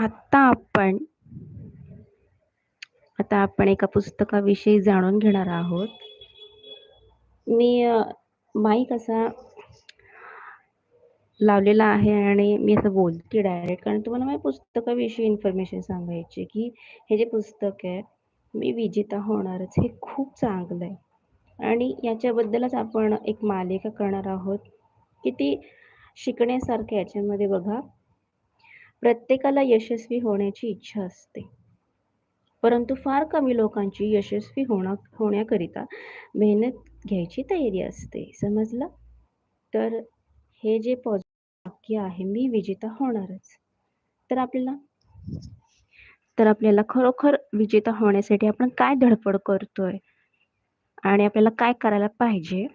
आत्ता आपण आता आपण एका पुस्तकाविषयी जाणून घेणार आहोत. मी माईक असा लावलेला आहे आणि मी असं बोलते डायरेक्ट कारण तुम्हाला माझ्या पुस्तकाविषयी इन्फॉर्मेशन सांगायची की हे जे पुस्तक आहे, मी विजेता होणारच हे खूप चांगलं आहे आणि याच्याबद्दलच आपण एक मालिका करणार आहोत, की ती शिकण्यासारखं याच्यामध्ये बघा. प्रत्येकाला यशस्वी होण्याची इच्छा असते. परंतु फार कमी लोकांची यशस्वी होणं होण्याकरिता मेहनत घ्यायची तयारी असते. समजलं? तर हे जे पॉझिटिव्ह वाक्य आहे, मी विजेता होणारच. तर आपल्याला तर आपल्याला खरोखर विजेता होण्यासाठी आपण काय धडपड करतोय आणि आपल्याला काय करायला पाहिजे,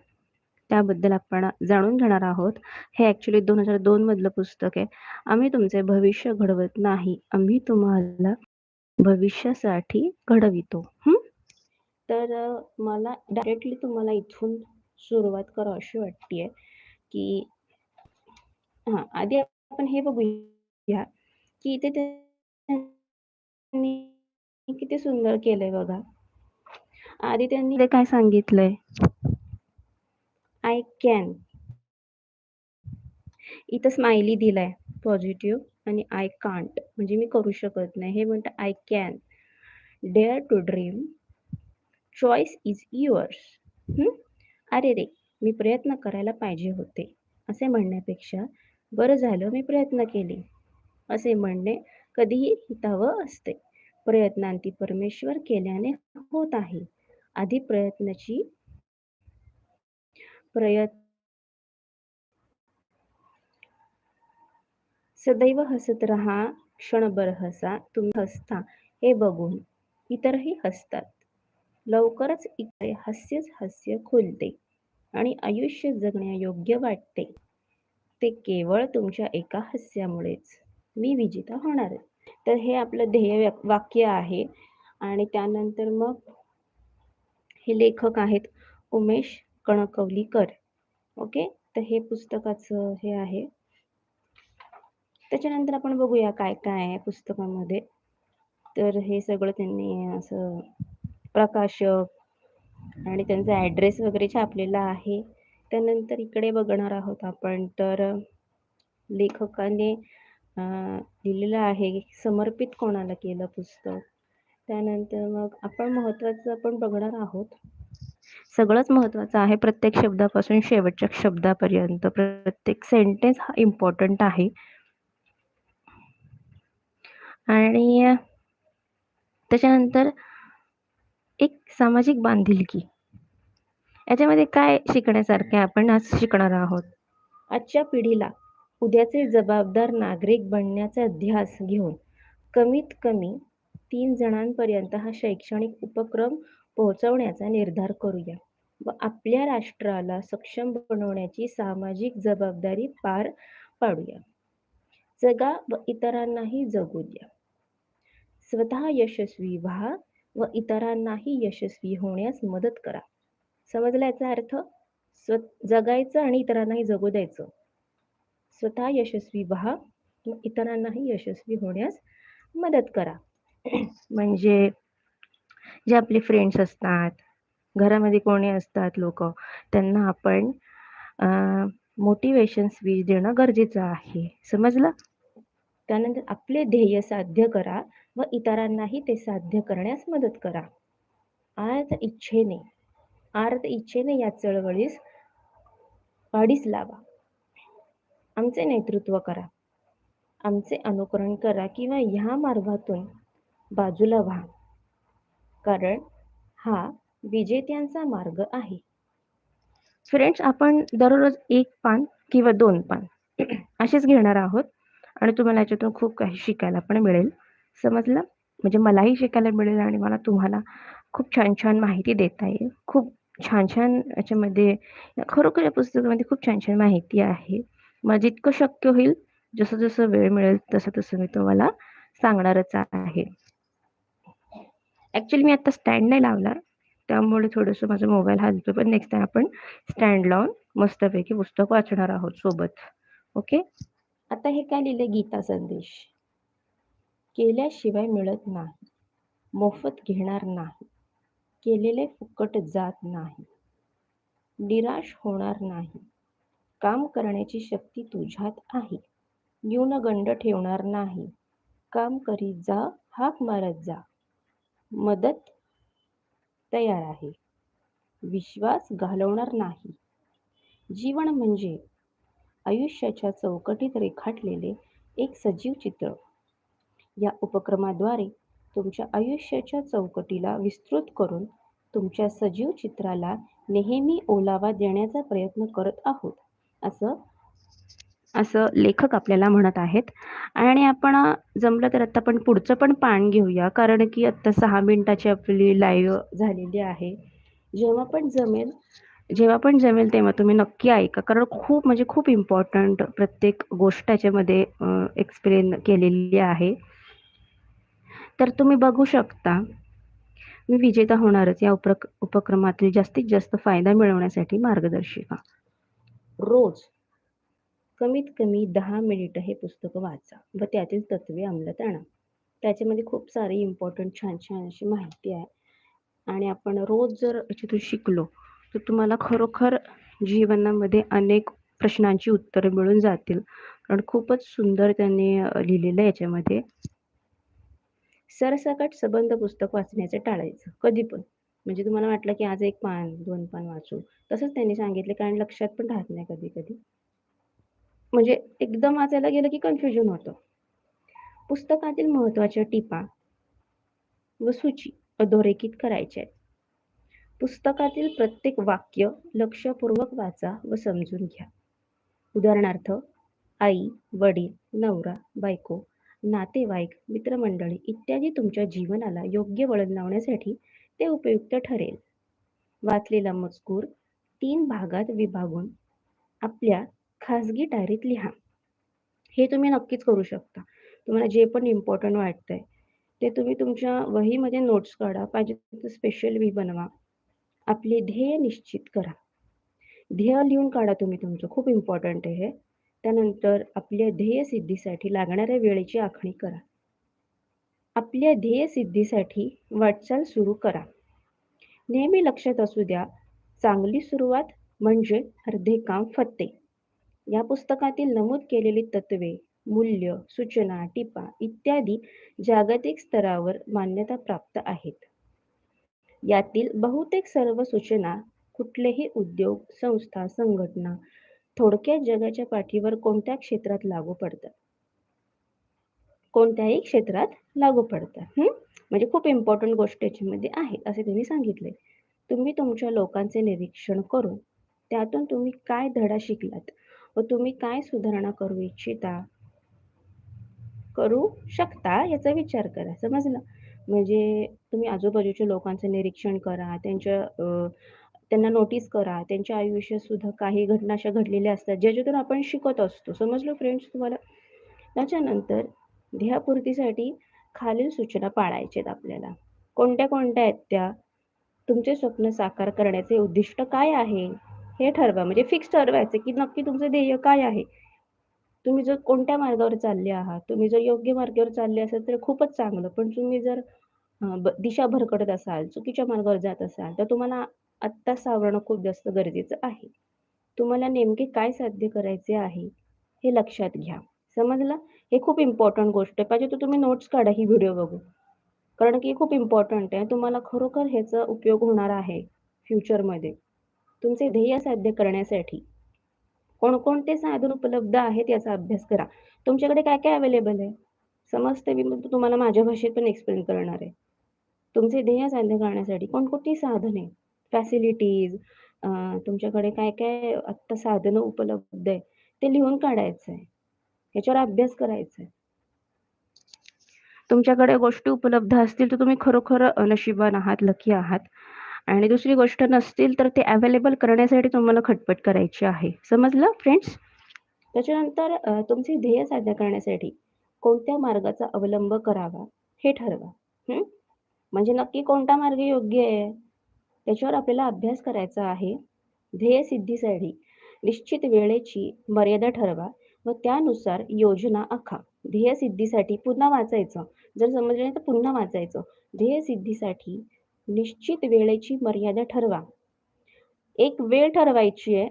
त्याबद्दल आपण जाणून घेणार आहोत. हे ॲक्चुअली 2002 मधलं पुस्तक आहे. आम्ही तुमचे भविष्य घडवत नाही, आम्ही तुम्हाला भविष्यासाठी घडवितो. तर मला डायरेक्टली तुम्हाला इथून सुरुवात करावीशी वाटतेय, की हां, आधी आपण हे बघूया, की इथे त्यांनी किती सुंदर केलंय बघा. आधी त्यांनी ते काय सांगितलंय? I can. इथं स्माइली दिलाय पॉझिटिव्ह आणि आय कांट म्हणजे मी करू शकत नाही. हे म्हणतं I can. Dare to dream. Choice is yours. अरे रे मी प्रयत्न करायला पाहिजे होते, असे म्हणण्यापेक्षा बरं झालं मी प्रयत्न केले, असे म्हणणे कधीही हितावं असते. प्रयत्नांती परमेश्वर केल्याने होत आहे. आधी प्रयत्नाची प्रयत्न सदैव हसत रहा, क्षणभर हसा, तुम्ही हसता हे बघून इतरही हसतात. लवकरच इकडे हास्यच हास्य खुलते आणि आयुष्य जगण्यायोग्य वाटते. ते केवळ तुमच्या एका हास्यामुळेच. मी विजेता होणार तर हे आपलं ध्येय वाक्य आहे आणि त्यानंतर मग हे लेखक आहेत उमेश कणकवलीकर. ओके. तर हे पुस्तकाचं हे आहे. त्याच्यानंतर आपण बघूया काय-काय आहे पुस्तकामध्ये. तर हे सगळं त्यांनी असं प्रकाशक आणि त्यांचा ॲड्रेस वगैरे छापलेला आहे. त्यानंतर इकडे बघणार आहोत आपण तर लेखकाने लिहिलेलं आहे समर्पित कोणाला केलं पुस्तक. त्यानंतर मग आपण महत्त्वाचं आपण बघणार आहोत. सगळंच महत्त्वाचं आहे प्रत्येक शब्दापासून शेवटच्या शब्दापर्यंत प्रत्येक सेंटेन्स हा इम्पॉर्टंट आहे. आणि त्याच्यानंतर एक सामाजिक बांधिलकी. याच्यामध्ये काय शिकण्यासारखं आपण आज शिकणार आहोत. आजच्या पिढीला उद्याचे जबाबदार नागरिक बनण्याचा ध्यास घेऊन कमीत कमी तीन जणांपर्यंत हा शैक्षणिक उपक्रम पोहोचवण्याचा निर्धार करूया व आपल्या राष्ट्राला सक्षम बनवण्याची सामाजिक जबाबदारी पार पाडूया. जगा व इतरांनाही जगू द्या. स्वतः यशस्वी व्हा व इतरांनाही यशस्वी होण्यास मदत करा. समजला याचा अर्थ? स्व जगायचं आणि इतरांनाही जगू द्यायचं. स्वतः यशस्वी व्हा व इतरांनाही यशस्वी होण्यास मदत करा. म्हणजे जे आपले फ्रेंड्स असतात, घरामध्ये कोणी असतात लोक त्यांना आपण मोटिवेशन स्पीच देणं गरजेचं आहे. समजलं? त्यानंतर आपले ध्येय साध्य करा व इतरांनाही ते साध्य करण्यास मदत करा. आर्त इच्छेने आर्त इच्छेने या चळवळीस वाढीस लावा. आमचे नेतृत्व करा. आमचे अनुकरण करा किंवा ह्या मार्गातून बाजूला व्हा. कारण हा विजेत्यांचा मार्ग आहे. फ्रेंड्स आपण दररोज एक पान किंवा दोन पान असेच घेणार आहोत आणि तुम्हाला याच्यातून खूप काही शिकायला पण मिळेल. समजलं? म्हणजे मलाही शिकायला मिळेल आणि मला तुम्हाला खूप छान-छान माहिती देता येईल. खूप छान-छान याच्यामध्ये खरोखर या पुस्तकामध्ये खूप छान-छान माहिती आहे. मला जितकं शक्य होईल, जसं-जसं वेळ मिळेल तसं-तसं मी तुम्हाला सांगणारच आहे. ॲक्चुअली मी आता स्टँड नाही लावला. त्यामुळे थोडंसं माझा मोबाईल हलतो पण नेक्स्ट टाईम आपण स्टँड लावून मस्तपैकी पुस्तक वाचणार आहोत सोबत. ओके. आता हे काय लिहिलं गीता संदेश. केल्याशिवाय मिळत नाही मोफत घेणार नाही केलेले फुकट जात नाही निराश होणार नाही काम करण्याची शक्ती तुझ्यात आहे न्यूनगंड ठेवणार नाही काम करीत जा हाक मारत जा मदत तयार आहे. विश्वास घालवणार नाही. जीवन म्हणजे आयुष्याच्या चौकटीत रेखाटलेले एक सजीव चित्र. या उपक्रमाद्वारे तुमच्या आयुष्याच्या चौकटीला विस्तृत करून तुमच्या सजीव चित्राला नेहमी ओलावा देण्याचा प्रयत्न करत आहोत असं असं लेखक आपल्याला म्हणत आहेत. आणि आपण जमलं तर आत्ता आपण पुढचं पण पान घेऊया. कारण की आत्ता सहा मिनिटाची आपली लाईव्ह झालेली आहे. जेव्हा पण जमेल जेव्हा पण जमेल तेव्हा तुम्ही नक्की ऐका. कारण खूप म्हणजे खूप इम्पॉर्टंट प्रत्येक गोष्ट याच्यामध्ये एक्सप्लेन केलेली आहे. तर तुम्ही बघू शकता मी विजेता होणारच या उपक उपक्रमातील जास्तीत जास्त फायदा मिळवण्यासाठी मार्गदर्शिका. रोज. कमीत कमी दहा मिनिटं हे पुस्तक वाचा व त्यातील तत्वे अंमलात आणा. त्याच्यामध्ये खूप सारी इम्पॉर्टंट छान छान अशी माहिती आहे. आणि आपण रोज जर याच्यातून शिकलो तर तुम्हाला खरोखर जीवनामध्ये अनेक प्रश्नांची उत्तरं मिळून जातील. कारण खूपच सुंदर त्यांनी लिहिलेलं आहे याच्यामध्ये. सरसकट सबंध पुस्तक वाचण्याचं टाळायचं कधी पण. म्हणजे तुम्हाला वाटलं की आज एक पान दोन पान वाचू. तसंच त्यांनी सांगितले कारण लक्षात पण राहत नाही कधी कधी. म्हणजे एकदम वाचायला गेलं की कन्फ्युजन होतं. पुस्तकातील महत्त्वाच्या टिपा व सूची अधोरेखित करायच्या आहेत. पुस्तकातील प्रत्येक वाक्य लक्षपूर्वक वाचा व समजून घ्या. उदाहरणार्थ आई वडील नवरा बायको नातेवाईक मित्रमंडळी इत्यादी तुमच्या जीवनाला योग्य वळण लावण्यासाठी ते उपयुक्त ठरेल. वाचलेला मजकूर तीन भागात विभागून आपल्या खाजगी डायरीत लिहा. हे तुम्ही नक्कीच करू शकता. तुम्हाला जे पण इम्पॉर्टंट वाटतंय ते तुम्ही तुमच्या वहीमध्ये नोट्स काढा पाहिजे तर स्पेशल वी बनवा. आपले ध्येय निश्चित करा. ध्येय लिहून काढा तुम्ही तुमचं. खूप इम्पॉर्टंट आहे हे. त्यानंतर आपल्या ध्येय सिद्धीसाठी लागणाऱ्या वेळेची आखणी करा. आपल्या ध्येय सिद्धीसाठी वाटचाल सुरू करा. नेहमी लक्षात असू द्या चांगली सुरुवात म्हणजे अर्धे काम फत्ते. या पुस्तकातील नमूद केलेली तत्वे मूल्य सूचना टिपा इत्यादी जागतिक स्तरावर मान्यता प्राप्त आहेत. यातील बहुतेक सर्व सूचना कुठलेही उद्योग संस्था संघटना थोडक्यात जगाच्या पाठीवर कोणत्या क्षेत्रात लागू पडतात? कोणत्याही क्षेत्रात लागू पडतात. म्हणजे खूप इम्पॉर्टंट गोष्ट याच्यामध्ये आहे असे त्यांनी सांगितले. तुम्ही तुमच्या लोकांचे निरीक्षण करून त्यातून तुम्ही काय धडा शिकलात? व तुम्ही काय सुधारणा करू इच्छिता? करू शकता याचा विचार करा. समजलं? म्हणजे तुम्ही आजूबाजूच्या लोकांचं निरीक्षण करा त्यांच्या त्यांना नोटीस करा त्यांच्या आयुष्यात सुद्धा काही घटना अशा घडलेल्या असतात ज्याच्यातून आपण शिकत असतो. समजलो फ्रेंड्स तुम्हाला? त्याच्यानंतर ध्येयपूर्तीसाठी खालील सूचना पाळायच्या आहेत आपल्याला. कोणत्या कोणत्या आहेत त्या? तुमचे स्वप्न साकार करण्याचे उद्दिष्ट काय आहे? हे ठरवा. म्हणजे फिक्स ठरवायचं की नक्की तुमचं ध्येय काय आहे? तुम्ही जर कोणत्या मार्गावर चालले आहात? तुम्ही जर योग्य मार्गावर चालले असाल तर खूपच चांगलं. पण तुम्ही जर दिशा भरकटत असाल चुकीच्या मार्गावर जात असाल तर तुम्हाला आत्ता सावरणं खूप जास्त गरजेचं आहे. तुम्हाला नेमके काय साध्य करायचे आहे हे लक्षात घ्या. समजलं? हे खूप इम्पॉर्टंट गोष्ट आहे. पाहिजे तर तुम्ही नोट्स काढा ही व्हिडिओ बघू कारण की खूप इम्पॉर्टंट आहे. तुम्हाला खरोखर ह्याचा उपयोग होणार आहे फ्युचरमध्ये तुमचे ध्येय साध्य करण्यासाठी कोणकोणते साधन उपलब्ध आहेत याचा अभ्यास करा. तुमच्याकडे काय काय अवेलेबल आहे? समजते मी तुम्हाला माझ्या भाषेत पण एक्सप्लेन करणार आहे. तुमचे ध्येय साध्य करण्यासाठी कोणकोणती साधने? फॅसिलिटीज तुमच्याकडे काय काय आत्ता साधनं उपलब्ध आहे ते लिहून काढायचं आहे. याच्यावर अभ्यास करायचा आहे. तुमच्याकडे गोष्टी उपलब्ध असतील तर तुम्ही खरोखर नशिबान आहात लकी आहात. आणि दुसरी गोष्ट नसतील तर ते अवेलेबल करण्यासाठी तुम्हाला खटपट करायची आहे. समजलं फ्रेंड्स त्याच्यानंतर तुमचे ध्येय साध्य करण्यासाठी कोणत्या मार्गाचा अवलंब करावा हे ठरवा. म्हणजे नक्की कोणता मार्ग योग्य आहे? त्याच्यावर आपल्याला अभ्यास करायचा आहे. ध्येय सिद्धीसाठी निश्चित वेळेची मर्यादा ठरवा व त्यानुसार योजना आखा. ध्येयसिद्धीसाठी पुन्हा वाचायचं. जर समजलं नाही तर पुन्हा वाचायचं. ध्येय सिद्धीसाठी निश्चित वेळेची मर्यादा ठरवा. एक वेळ ठरवायची आहे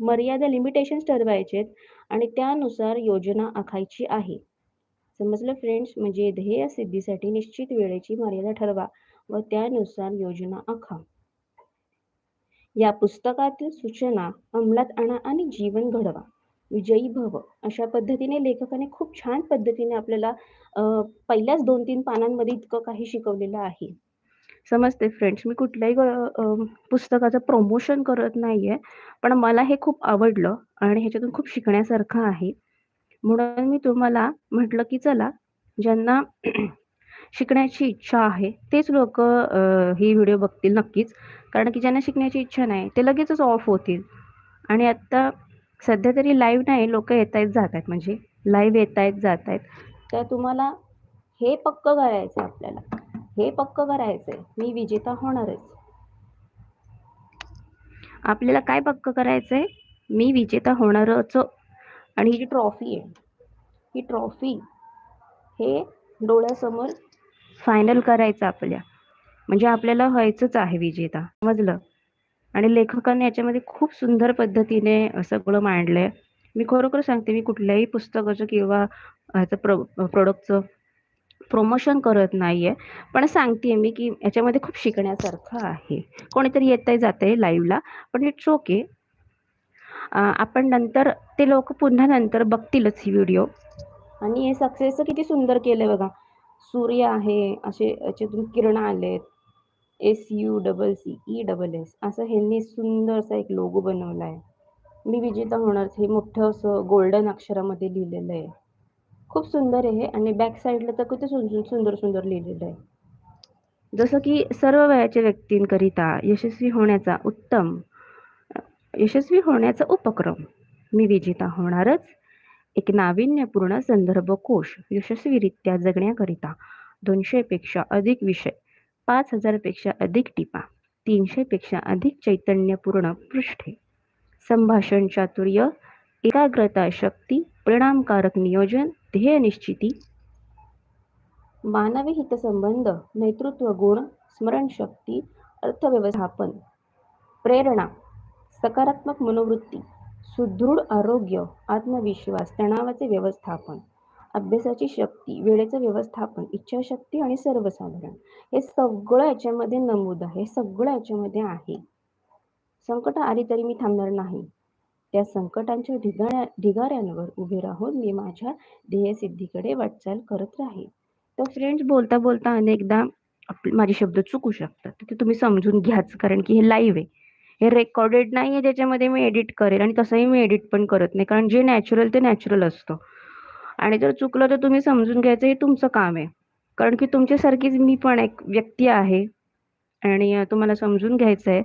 मर्यादा लिमिटेशन्स ठरवायचे आहेत आणि त्यानुसार योजना आखायची आहे. समजलं फ्रेंड्स म्हणजे ध्येय सिद्धीसाठी निश्चित वेळेची मर्यादा ठरवा व त्यानुसार योजना आखा. या पुस्तकातील सूचना अंमलात आणा आणि जीवन घडवा. विजयी भव. अशा पद्धतीने लेखकाने खूप छान पद्धतीने आपल्याला पहिल्याच दोन तीन पानांमध्ये इतकं काही शिकवलेलं आहे. समजते फ्रेंड्स मी कुठल्याही पुस्तकाचं प्रमोशन करत नाहीये पण मला हे खूप आवडलं आणि ह्याच्यातून खूप शिकण्यासारखं आहे. म्हणून मी तुम्हाला म्हटलं की चला ज्यांना शिकण्याची इच्छा आहे तेच लोक ही व्हिडिओ बघतील नक्कीच. कारण की ज्यांना शिकण्याची इच्छा नाही ते लगेचच ऑफ होतील. आणि आत्ता सध्या तरी लाईव्ह नाही लोक येत आहेत जात आहेत. म्हणजे लाईव्ह येत आहेत जात आहेत. तर तुम्हाला हे पक्क करायचं आहे आपल्याला. हे पक्क करायचं आहे मी विजेता होणारच. आपल्याला काय पक्क करायचं आहे मी विजेता होणारच. आणि ही जी ट्रॉफी आहे. ही ट्रॉफी हे डोळ्यासमोर फायनल करायचं आपल्या. म्हणजे आपल्याला व्हायचंच आहे विजेता. समजलं? आणि लेखकाने याच्यामध्ये खूप सुंदर पद्धतीने सगळं मांडलंय. मी खरोखर सांगते मी कुठल्याही पुस्तकाचं किंवा ह्याचं प्रो प्रोडक्टचं प्रमोशन करत नाहीये. पण सांगते मी की याच्यामध्ये खूप शिकण्यासारखं आहे. कोणीतरी येत आहे जात आहे लाईव्हला पण इट्स ओके आपण नंतर ते लोक पुन्हा नंतर बघतीलच ही व्हिडिओ आणि हे सक्सेसचं किती सुंदर केलंय बघा. सूर्य आहे असे याच्यातून किरण आलेत. S U double C E double S असं ह्यांनी सुंदर असा एक लोगो बनवला आहे मी विजेता होणार हे मोठं असं गोल्डन अक्षरामध्ये लिहिलेलं आहे. खूप सुंदर आहे आणि बॅक साईडला तर किती सुंदर सुंदर लिहिलेलं आहे. जसं की सर्व वयाच्या व्यक्तींकरिता यशस्वी होण्याचा उत्तम यशस्वी होण्याचा उपक्रम. मी विजेता होणारच एक नाविन्यपूर्ण संदर्भ कोश यशस्वीरित्या जगण्याकरिता दोनशेपेक्षा अधिक विषय पाच हजारपेक्षा अधिक टिपा तीनशेपेक्षा अधिक चैतन्यपूर्ण पृष्ठे. संभाषण चातुर्य एकाग्रता शक्ती परिणामकारक नियोजन ध्येय निश्चिती. मानवी हितसंबंध नेतृत्व गुण स्मरणशक्ती अर्थव्यवस्थापन प्रेरणा सकारात्मक मनोवृत्ती सुदृढ आरोग्य आत्मविश्वास तणावाचे व्यवस्थापन अभ्यासाची शक्ती वेळेचं व्यवस्थापन इच्छाशक्ती आणि सर्वसाधारण. हे सगळं याच्यामध्ये नमूद आहे सगळं याच्यामध्ये आहे. संकट आली तरी मी थांबणार नाही. त्या संकटांच्या ढिगाऱ्या ढिगाऱ्यांवर उभे राहून मी माझ्या ध्येयसिद्धीकडे वाटचाल करत राहील तर फ्रेंड्स बोलता बोलता अनेकदा आप- माझे शब्द चुकू शकतात. ते तुम्ही समजून घ्याच कारण की हे लाईव्ह आहे. हे रेकॉर्डेड नाही आहे ज्याच्यामध्ये मी एडिट करेल आणि तसंही मी एडिट पण करत नाही कारण जे नॅचरल ते नॅचरल असतं. आणि जर चुकलं तर तुम्ही समजून घ्यायचं हे तुमचं काम आहे. कारण की तुमच्यासारखीच मी पण एक व्यक्ती आहे. आणि तुम्हाला समजून घ्यायचं आहे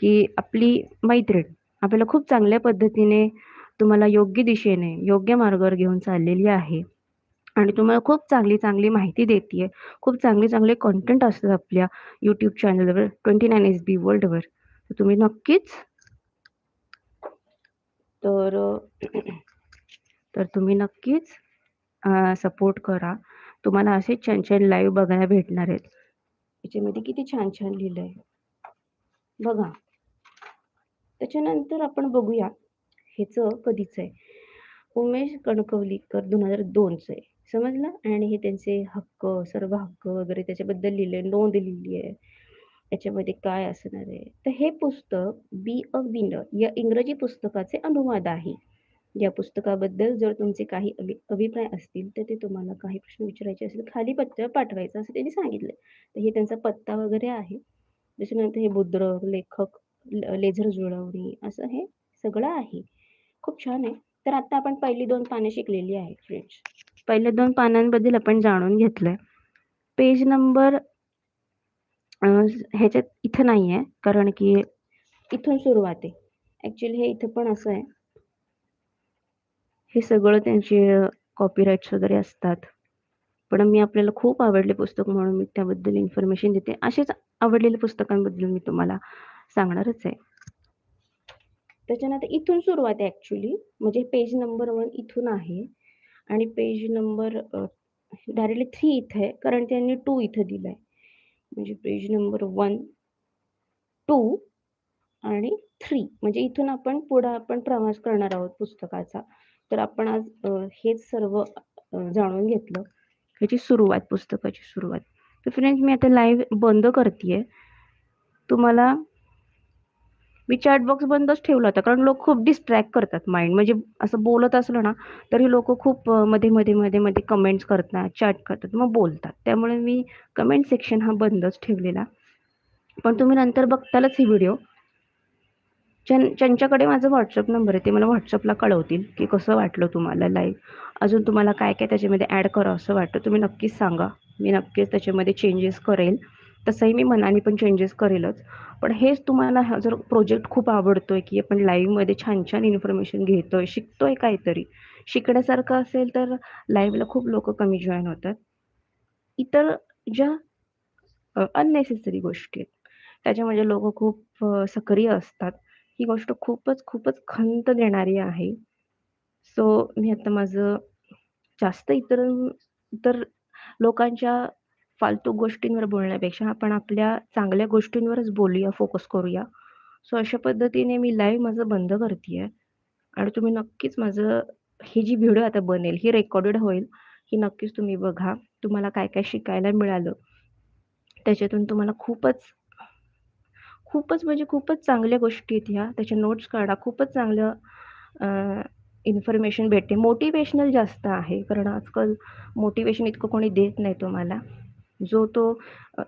की आपली मैत्रीण आपल्याला खूप चांगल्या पद्धतीने तुम्हाला योग्य दिशेने योग्य मार्गावर घेऊन चाललेली आहे. आणि तुम्हाला खूप चांगली चांगली माहिती देते खूप चांगले चांगले कॉन्टेंट असतात आपल्या यूट्यूब चॅनलवर ट्वेंटी नाईन एस बी वर्ल्डवर तर तुम्ही नक्कीच तर तर तुम्ही नक्कीच सपोर्ट करा. तुम्हाला असे छान छान लाईव्ह बघायला भेटणार आहेत. याच्यामध्ये किती छान छान लिहिलं आहे बघा. त्याच्यानंतर आपण बघूया. ह्याचं कधीचं आहे? उमेश कणकवलीकर दोन हजार दोनचं आहे. समजलं? आणि हे त्यांचे हक्क सर्व हक्क वगैरे त्याच्याबद्दल लिहिले नोंद लिहिली आहे. याच्यामध्ये काय असणार आहे? तर हे पुस्तक बी अ विनर या इंग्रजी पुस्तकाचे अनुवाद आहे. या पुस्तकाबद्दल जर तुमचे काही अभि अभिप्राय असतील तर ते तुम्हाला काही प्रश्न विचारायचे असेल खाली पत्र पाठवायचं असं त्यांनी सांगितलं. तर हे त्यांचा पत्ता वगैरे आहे. त्याच्यानंतर हे मुद्रक लेखक लेझर जुळवणी असं हे सगळं आहे. खूप छान आहे. तर आता आपण पहिली दोन पाने शिकलेली आहे फ्रेंड्स पहिल्या दोन पानांबद्दल आपण जाणून घेतलंय पेज नंबर ह्याच्यात इथं नाही आहे कारण की इथून सुरुवात आहे. ॲक्च्युली हे इथं पण असं आहे. हे सगळं त्यांचे कॉपीराईट्स वगैरे असतात. पण मी आपल्याला खूप आवडले पुस्तक म्हणून मी त्याबद्दल इन्फॉर्मेशन देते. असेच आवडलेल्या पुस्तकांबद्दल मी तुम्हाला सांगणारच आहे. त्याच्यानंतर इथून सुरुवात आहे ॲक्च्युली म्हणजे पेज नंबर वन इथून आहे. आणि पेज नंबर डायरेक्टली थ्री इथे आहे. कारण त्यांनी टू इथं दिलं आहे म्हणजे पेज नंबर वन टू आणि थ्री म्हणजे इथून आपण पुढं आपण प्रवास करणार आहोत पुस्तकाचा. तर आपण आज हेच सर्व जाणून घेतलं. ह्याची सुरुवात पुस्तकाची सुरुवात. तर फ्रेंड्स मी आता लाईव्ह बंद करते तुम्हाला मी चॅट बॉक्स बंदच ठेवला होता कारण लोक खूप डिस्ट्रॅक्ट करतात माइंड म्हणजे असं बोलत असलं ना तरी लोक खूप मध्ये मध्ये मध्ये मध्ये कमेंट्स करतात चॅट करतात मग बोलतात. त्यामुळे मी कमेंट सेक्शन हा बंदच ठेवलेला. पण तुम्ही नंतर बघतालच ही व्हिडिओ ज्यां ज्यांच्याकडे माझा व्हॉट्सअप नंबर आहे ते मला व्हॉट्सअपला कळवतील की कसं वाटलं तुम्हाला लाईव्ह अजून तुम्हाला काय काय त्याच्यामध्ये ॲड करावं असं वाटतं तुम्ही नक्कीच सांगा. मी नक्कीच त्याच्यामध्ये चेंजेस करेल. तसंही मी मनाने पण चेंजेस करेलच. पण हेच तुम्हाला हा जर प्रोजेक्ट खूप आवडतोय की आपण लाईव्हमध्ये छान छान इन्फॉर्मेशन घेतोय शिकतोय काहीतरी शिकण्यासारखं असेल तर लाईव्हला खूप लोक कमी जॉईन होतात. इतर ज्या अननेसेसरी गोष्टी आहेत त्याच्यामध्ये लोक खूप सक्रिय असतात ही गोष्ट खूपच खूपच खंत देणारी आहे. सो मी आता माझं जास्त इतर इतर लोकांच्या फालतू गोष्टींवर बोलण्यापेक्षा आपण आपल्या चांगल्या गोष्टींवरच बोलूया फोकस करूया. सो अशा पद्धतीने मी लाईव्ह माझं बंद करते आहे आणि तुम्ही नक्कीच माझं ही जी व्हिडिओ आता बनेल ही रेकॉर्डेड होईल ही नक्कीच तुम्ही बघा. तुम्हाला काय काय शिकायला मिळालं त्याच्यातून तुम्हाला खूपच खूपच म्हणजे खूपच चांगल्या गोष्टी आहेत ह्या. त्याच्या नोट्स काढा. खूपच चांगलं इन्फॉर्मेशन भेटते. मोटिवेशनल जास्त आहे कारण आजकाल मोटिवेशन इतकं कोणी देत नाही तुम्हाला. जो तो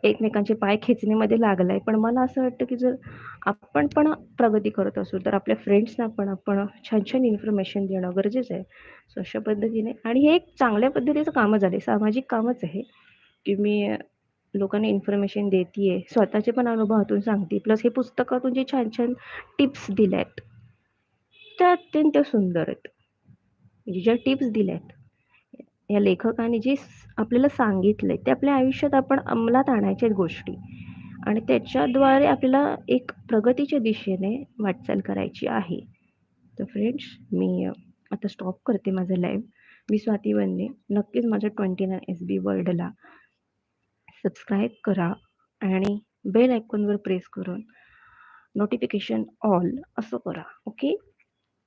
एकमेकांचे पाय खेचण्यामध्ये लागला आहे पण मला असं वाटतं की जर आपण पण प्रगती करत असू तर आपल्या फ्रेंड्सना पण आपण छान छान इन्फॉर्मेशन देणं गरजेचं आहे. सो अशा पद्धतीने आणि हे एक चांगल्या पद्धतीचं कामच आहे सामाजिक कामच आहे की मी लोकांना इन्फॉर्मेशन देते स्वतःचे पण अनुभवातून सांगते. प्लस हे पुस्तकातून जे छान छान टिप्स दिल्या आहेत त्या अत्यंत सुंदर आहेत. म्हणजे ज्या टिप्स दिल्या आहेत या लेखकाने जे आपल्याला सांगितलं आहे ते आपल्या आयुष्यात आपण अंमलात आणायच्या गोष्टी. आणि त्याच्याद्वारे आपल्याला एक प्रगतीच्या दिशेने वाटचाल करायची आहे. तर फ्रेंड्स मी आता स्टॉप करते माझं लाईव्ह मी स्वाती वन्ने नक्कीच माझ्या ट्वेंटी नाईन एस बी वर्ल्डला सबस्क्राईब करा आणि बेल आयकॉनवर प्रेस करून नोटिफिकेशन ऑल असं करा. ओके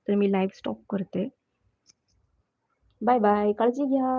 तर मी लाईव्ह स्टॉप करते. बाय बाय काळजी घ्या